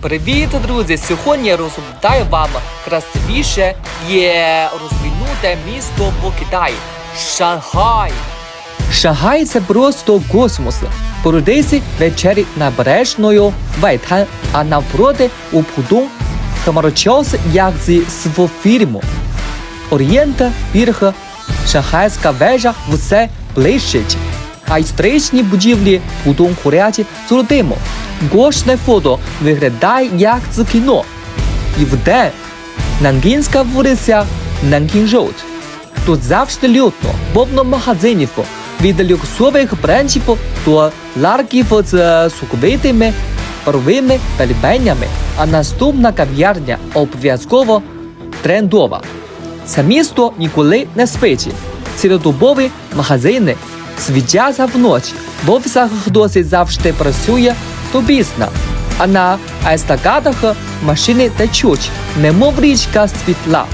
Привіт, друзі! Сьогодні я розповідаю вам красивіше є розвинуте місто в Китаї Шанхай. Шанхай це просто космос. Породиці вечері набережною Вайтан, а навпроти у Пудун хмарочос, як зі свого фільму. Орієнт, Бірг, Шанхайська вежа все блищить. А історичні будівлі Пудун хорять золотимо. Гошне фото виглядає як з кіно. І вдень Нангінська вулиця Нангін. Тут завжди людно, повно магазинів, від люксових брендів до ларків з соковитими паровими пельменями, а наступна кав'ярня обов'язково трендова. Це місто ніколи не спить. Цілодобові магазини світяться вночі. В офісах досить завжди працює тобісна. А на естакадах машини течуть, немов річка світла.